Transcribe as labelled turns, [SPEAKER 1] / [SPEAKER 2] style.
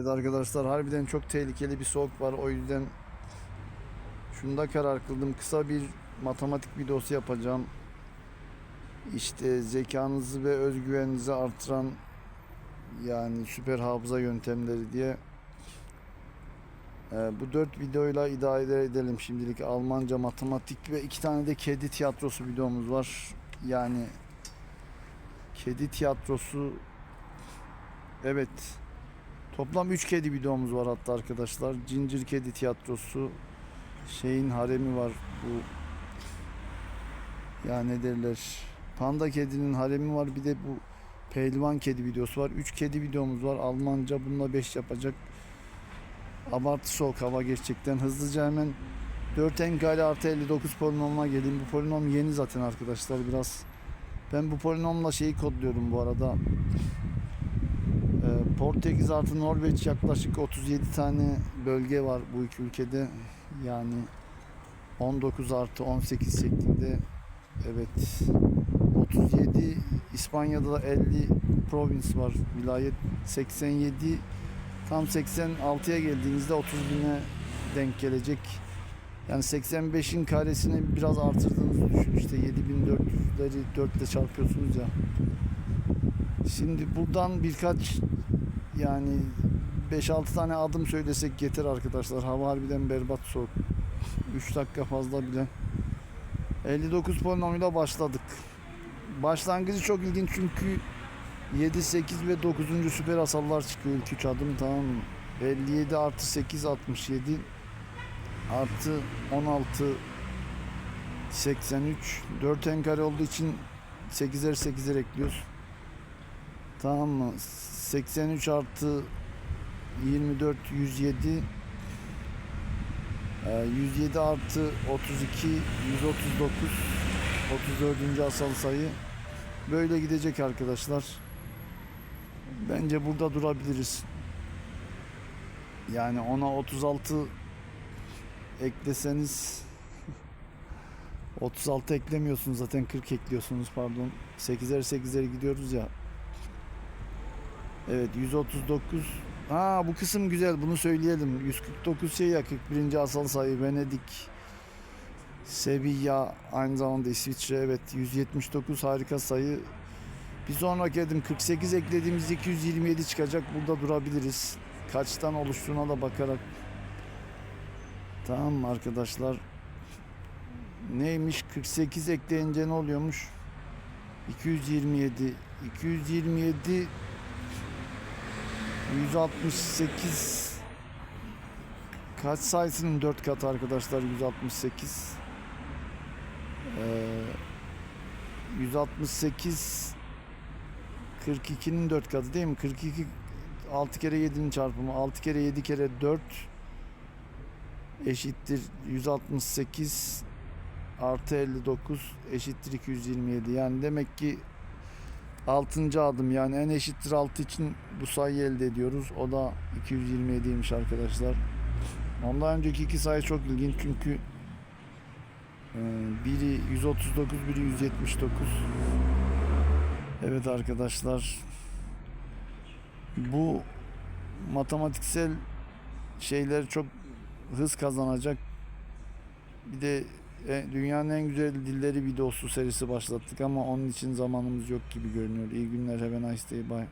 [SPEAKER 1] Evet arkadaşlar harbiden çok tehlikeli bir soğuk var. O yüzden şunda karar kıldım. Kısa bir matematik videosu yapacağım. İşte zekanızı ve özgüveninizi artıran yani süper hafıza yöntemleri diye. Ee, bu dört videoyla idare edelim şimdilik. Almanca, matematik ve iki tane de kedi tiyatrosu videomuz var. Yani kedi tiyatrosu evet Toplam 3 kedi videomuz var hatta arkadaşlar. Cincir kedi tiyatrosu. Şeyin haremi var bu. Ya ne derler? Panda kedinin haremi var. Bir de bu pehlivan kedi videosu var. 3 kedi videomuz var. Almanca bununla 5 yapacak. Abartı soğuk hava gerçekten. Hızlıca hemen 4 n kare artı 59 polinomuna geleyim. Bu polinom yeni zaten arkadaşlar biraz. Ben bu polinomla şeyi kodluyorum bu arada. Portekiz artı Norveç yaklaşık 37 tane bölge var bu iki ülkede. Yani 19 artı 18 şeklinde. Evet. 37 İspanya'da da 50 provins var. Vilayet 87 tam 86'ya geldiğinizde 30 bine denk gelecek. Yani 85'in karesini biraz artırdığınızı düşün. İşte 7400'leri 4 ile çarpıyorsunuz ya. Şimdi buradan birkaç yani 5-6 tane adım söylesek yeter arkadaşlar. Hava harbiden berbat soğuk. 3 dakika fazla bile. 59 polinomuyla başladık. Başlangıcı çok ilginç çünkü 7, 8 ve 9. süper asallar çıkıyor ilk 3 adım tamam mı? 57 artı 8 67 artı 16 83 4 en kare olduğu için 8'er 8'er ekliyoruz. Tamam mı? 83 artı 24 107 Ee, 107 artı 32 139 34. asal sayı böyle gidecek arkadaşlar. Bence burada durabiliriz. Yani ona 36 ekleseniz 36 eklemiyorsunuz zaten 40 ekliyorsunuz pardon. 8'er 8'er gidiyoruz ya. Evet 139. Ha bu kısım güzel bunu söyleyelim. 149 şey ya 41. asal sayı Venedik. Sevilla aynı zamanda İsviçre evet 179 harika sayı. Bir sonraki adım 48 eklediğimiz 227 çıkacak. Burada durabiliriz. Kaçtan oluştuğuna da bakarak. Tamam arkadaşlar? Neymiş? 48 ekleyince ne oluyormuş? 227 227 168 kaç sayısının 4 katı arkadaşlar 168 ee, 168 42'nin 4 katı değil mi? 42 6 kere 7'nin çarpımı 6 kere 7 kere 4 eşittir 168 artı 59 eşittir 227 yani demek ki 6. adım yani en eşittir 6 için bu sayıyı elde ediyoruz. O da 227'ymiş arkadaşlar. Ondan önceki iki sayı çok ilginç çünkü e, biri 139 biri 179. Evet arkadaşlar bu matematiksel şeyler çok hız kazanacak. Bir de dünyanın en güzel dilleri videosu serisi başlattık ama onun için zamanımız yok gibi görünüyor. İyi günler, have a nice day, bye.